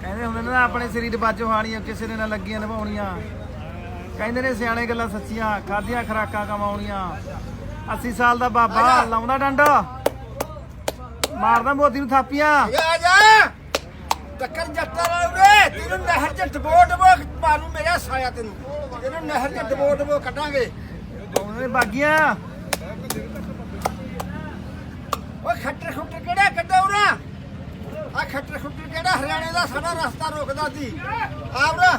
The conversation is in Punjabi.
ਕਹਿੰਦੇ ਹੁੰਦੇ ਨੇ ਨਾ ਆਪਣੇ ਸਰੀਰ ਬਾਜੋ ਹਾਣੀਆਂ ਕਿਸੇ ਦੇ ਨਾਲ ਲੱਗੀਆਂ ਨਿਭਾਉਣੀਆਂ। ਕਹਿੰਦੇ ਨੇ ਸਿਆਣੇ ਗੱਲਾਂ ਸੱਚੀਆਂ ਖਾਧੀਆਂ ਖਰਾਕਾਂ ਕਮਾਉਣੀਆਂ। 80 ਸਾਲ ਦਾ ਬਾਬਾ ਲਾਉਂਦਾ ਡੰਡ। ਮਾਰਦਾ ਮੋਦੀ ਨੂੰ ਥਾਪੀਆਂ। ਆ ਜਾ। ਨਹਿਰ ਚ ਡਬੋ ਡਬੋ ਮਾਰੂ ਮੇਰਾ ਸਾਇਆ ਤੈਨੂੰ। ਤੈਨੂੰ ਨਹਿਰ ਚ ਡਬੋ ਡਬੋ ਕੱਢਾਂਗੇ। ਉਹਨਾਂ ਬਾਗੀਆਂ। ਓਏ ਖੱਟਰ ਖੁੱਟਰ ਕਿਹੜਾ ਕੱਢਾ ਉਰਾ? ਆ ਖੱਟਰ ਖੁੱਟਰ ਕਿਹੜਾ? ਹਰਿਆਣੇ ਦਾ ਸਾਡਾ ਰਸਤਾ ਰੋਕਦਾ ਸੀ। ਆਵਰਾ